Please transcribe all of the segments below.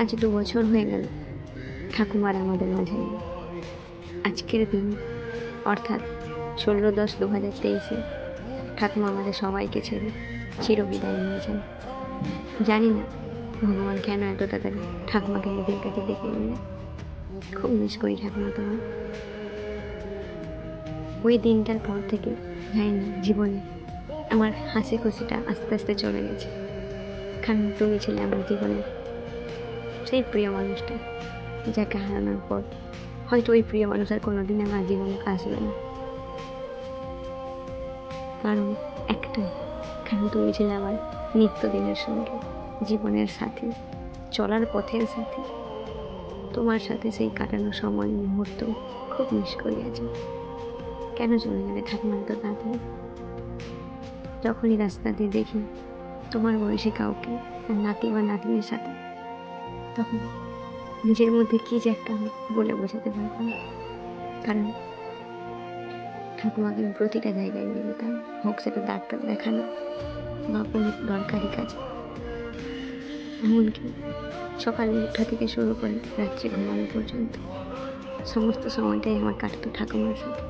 আজ দু বছর হয়ে গেল। ঠাকুমার আমাদের মাঝে আজকের দিন, অর্থাৎ ষোলো দশ দু হাজার তেইশে, ঠাকুমা আমাদের সবাইকে ছেড়ে চিরবিদায় নিয়েছেন জানি না ভগবান কেন এত তাড়াতাড়ি ঠাকুমাকে নিজের কাছে ডেকে নিলেন খুব মিস করি ঠাকুমা তোমার ওই দিনটার পর থেকে জানি না জীবনে আমার হাসি খুশিটা আস্তে আস্তে চলে গেছে। কারণ তুমি ছিলে আমার জীবনে সেই প্রিয় মানুষটা যাকে হারানোর পর হয়তো ওই প্রিয় মানুষ আর কোনোদিন আমার জীবনে আসবে না। কারণ একটাই, কারণ তুমি ছিলে আমার নিত্যদিনের সঙ্গে, জীবনের সাথী, চলার পথের সাথী। তোমার সাথে সেই কাটানো সময় মুহূর্ত খুব মিস করি আজ। কেন চলে গেলে ঠাকুমা তো তাড়াতাড়ি? যখনই রাস্তা দিয়ে দেখি তোমার বয়সী কাউকে আর নাতি বা নাতনির সাথে তখন নিজের মধ্যে কী যে একটা হয় বলে বোঝাতে পারব না। কারণ ঠাকুমাকে আমি প্রতিটা জায়গায় নিয়ে যেতাম হোক সেটা ডাক্তার দেখানো বা কোনো দরকারি কাজে। এমনকি সকালে ওঠা থেকে শুরু করে রাত্রে ঘুমানো পর্যন্ত সমস্ত সময়টাই আমার কাটতো ঠাকুমার সাথে।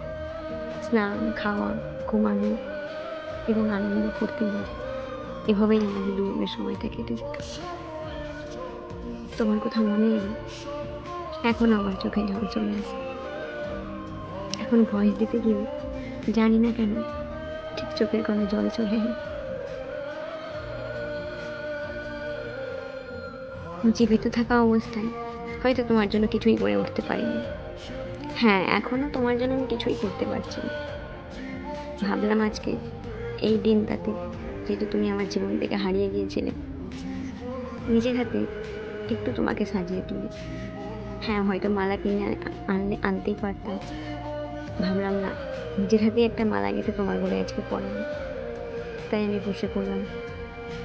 স্নান, খাওয়া, ঘুমানো এবং আনন্দ মজা এভাবেই আমাদের দুজনের সময়টা কেটে যেত তোমার কথা মনে নেই। এখন আমার চোখে জল চলে আসে। এখন ভয়েস দিতে গিয়ে জানি না কেন ঠিক চোখের কোণে জল চলে জীবিত থাকা অবস্থায় হয়তো তোমার জন্য কিছুই করে উঠতে পারিনি। হ্যাঁ এখনও তোমার জন্য আমি কিছুই করতে পারছি না। ভাবলাম আজকে এই দিনটাতে যেহেতু তুমি আমার জীবন থেকে হারিয়ে গিয়েছিলে, নিজের হাতে একটু তোমাকে সাজিয়ে তুলি। হ্যাঁ হয়তো মালা কিনে আনলে, আনতেই পারতাম। ভাবলাম না, নিজের হাতে একটা মালা গেঁথে তোমার বলে আজকে পড়াবো তাই আমি বসে পড়লাম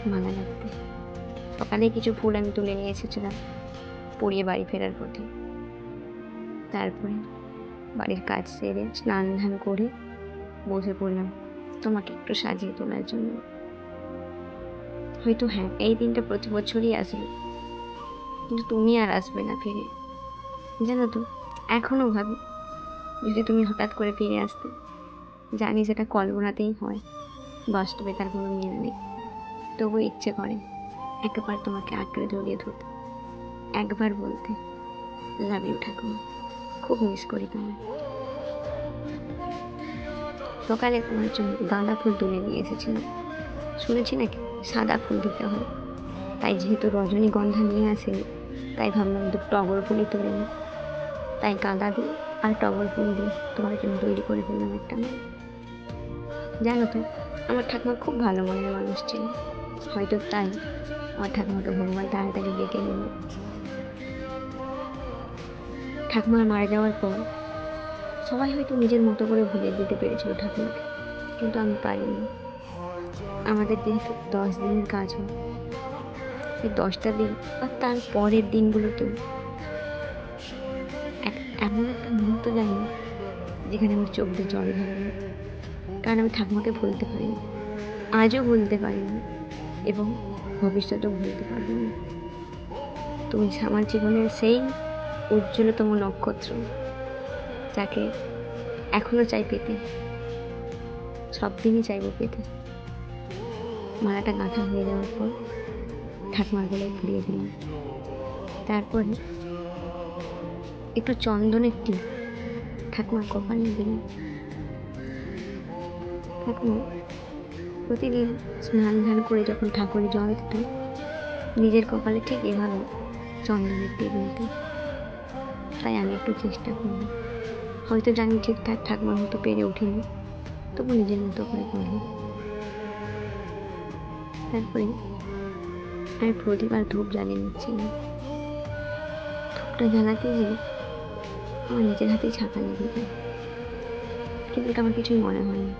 মালা গাঁথতে। সকালে কিছু ফুল আমি তুলে নিয়ে এসেছিলাম পরিয়ে বাড়ি ফেরার পথে। তারপরে বাড়ির কাজ সেরে স্নান ধান করে বসে পড়লাম তোমাকে একটু সাজিয়ে তোলার জন্য। হয়তো হ্যাঁ এই দিনটা প্রতি বছরই আসবে। কিন্তু তুমি আর আসবে না ফিরে। জানো তো এখনও ভাবি, যদি তুমি হঠাৎ করে ফিরে আসতে, জানি সেটা কল্পনাতেই হয় বাস্তবে তার কোনো মিল নেই। তবু ইচ্ছে করে একবার তোমাকে আঁকড়ে জড়িয়ে ধরতে। একবার বলতে লাভ ইউ ঠাকুমা, খুব মিস করি তোমায়। সকালে তোমার জন্য গাঁদা ফুল তুলে নিয়ে এসেছিলাম। শুনেছি নাকি সাদা ফুল দিতে হয়। তাই যেহেতু রজনীগন্ধা নিয়ে আসেনি তাই ভাবলাম তো টগর ফুলই তুলে নিই তাই গাঁদা দিয়ে আর টগর ফুল দিয়ে তোমার জন্য তৈরি করে ফেললাম একটা। জানো তো, আমার ঠাকুমা খুব ভালো মনের মানুষ ছিল। হয়তো তাই আমার ঠাকুমাকে ভগবান তাড়াতাড়ি ডেকে নিল। ঠাকুমার মারা যাওয়ার পর সবাই হয়তো নিজের মতো করে ভুলে দিতে পেরেছিল ঠাকুমাকে, কিন্তু আমি পারিনি। আমাদের যেহেতু দশ দিনের কাজ হয় সেই দশটা দিন বা তার পরের দিনগুলোতেও এক এমন একটা মুহূর্ত জানি যেখানে আমার চোখ দিয়ে জল ধরেনি কারণ আমি ঠাকুমাকে ভুলতে পারিনি, আজও ভুলতে পারিনি এবং ভবিষ্যতেও ভুলতে পারব না। তুমি আমার জীবনের সেই উজ্জ্বলতম নক্ষত্র যাকে এখনও চাই পেতে সব দিনই চাইব পেতে। মালাটা গাঁথা হয়ে যাওয়ার পর ঠাকুমার গলায় ঘুরিয়ে দিলাম। তারপরে একটু চন্দনের টিপ ঠাকুমার কপালে দিলাম। ঠাকুমা প্রতিদিন স্নান ধান করে যখন ঠাকুরে জল দিত নিজের কপালে ঠিক এভাবে চন্দনের টিপ নিতে তাই আমি একটু চেষ্টা করলাম। হয়তো জানি ঠিকঠাক ঠাকুমার মতো পেরে উঠিনি, তবু নিজের মতো করে করলাম। তারপরে আমি প্রদীপ আর ধূপ জ্বালিয়ে নিচ্ছিলাম ধূপটা জ্বালাতে গিয়ে আমার নিজের হাতেই ছাঁকা লেগে যায়। কিন্তু আমার কিছুই মনে হয়নি।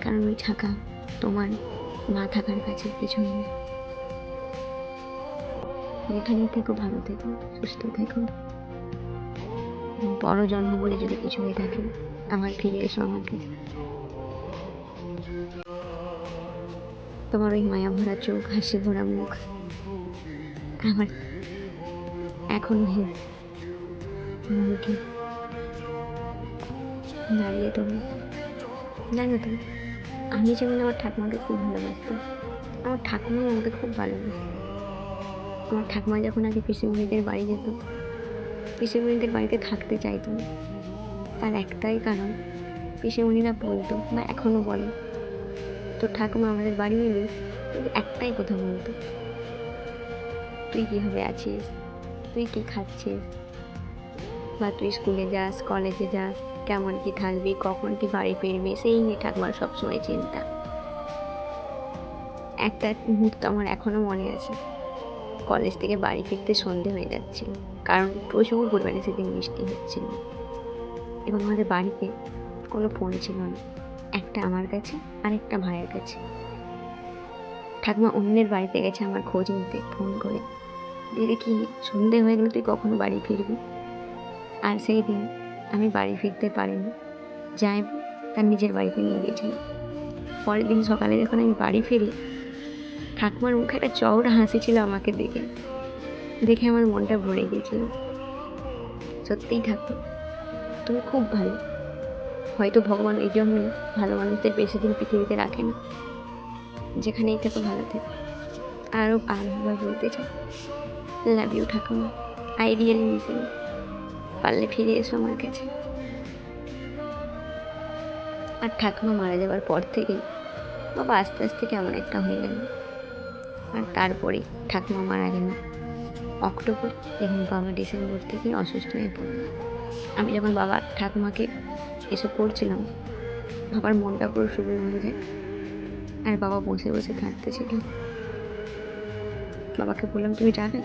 কারণ ওই ছাঁকা তোমার মা থাকার কাছে কিছু নেই যেখানেই থেকো, ভালো থেকো, সুস্থ থেকো। বড় জন্ম বলে যদি কিছু হয়ে থাকে, আমার ফিরে এসো আমার কাছে তোমার ওই মায়া ভরা চোখ, হাসি ভরা মুখ। আমার এখনও দাঁড়িয়ে তুমি। জানো তো, আমি যেমন আমার ঠাকুমাকে খুব ভালোবাসতাম, আমার ঠাকুমা আমাকে খুব ভালোবাসত আমার ঠাকুমা যখন আগে পিসিমণিদের বাড়ি যেত, পিসিমণিদের বাড়িতে থাকতে চাইতো তার একটাই কারণ, পিসিমণিরা বলতো বা এখনও বলে তোর ঠাকুমা আমাদের বাড়ি এলে কিন্তু একটাই কথা বলতো। তুই কীভাবে আছিস? তুই কী খাচ্ছিস? বা তুই স্কুলে যাস কলেজে যাস, কেমন কি থাকবি, কখন কি বাড়ি ফিরবি? সেই নিয়ে ঠাকুমার সবসময় চিন্তা। একটা মুহূর্ত আমার এখনও মনে আছে। কলেজ থেকে বাড়ি ফিরতে সন্ধে হয়ে যাচ্ছিল, কারণ প্রচুর পরিমাণে সেদিন বৃষ্টি হচ্ছিল। এবং আমাদের বাড়িতে কোনো ফোন ছিল না। একটা আমার কাছে আর একটা ভাইয়ের কাছে। ঠাকুমা অন্যের বাড়িতে গেছে আমার খোঁজ নিতে, ফোন করে। দিয়ে দেখি সন্ধে হয়ে গেলে তুই কখনো বাড়ি ফিরবি? আর সেই দিন আমি বাড়ি ফিরতে পারিনি। যাই তার নিজের বাড়িতে নিয়ে গেছিল পরের দিন সকালে যখন আমি বাড়ি ফিরি, ঠাকুমার মুখে একটা চওড়া হাসি ছিল আমাকে দেখে। দেখে আমার মনটা ভরে গিয়েছিল সত্যিই ঠাকুর তুমি খুব ভালো। হয়তো ভগবান এই জন্যই ভালো মানুষদের বেশি দিন পৃথিবীতে রাখে না। যেখানেই থেকো ভালো থেকো। আরও আলাদাভাবে বলতে চাই লাভ ইউ ঠাকুমা। আই রিয়েলি মিস পারলে ফিরে এসো আমার কাছে। আর ঠাকুমা মারা যাওয়ার পর থেকে বাবা আস্তে আস্তে কেমন একটা হয়ে গেল। আর তারপরে ঠাকুমা মারা গেল অক্টোবর এবং বাবা ডিসেম্বর থেকে অসুস্থ হয়ে পড়ল। আমি যখন বাবা ঠাকুমাকে এসব করছিলাম, বাবার মনটা পুরো শুরু হয়ে যায় আর বাবা বসে বসে কাঁদতেছিল। বাবাকে বললাম, তুমি যাবে?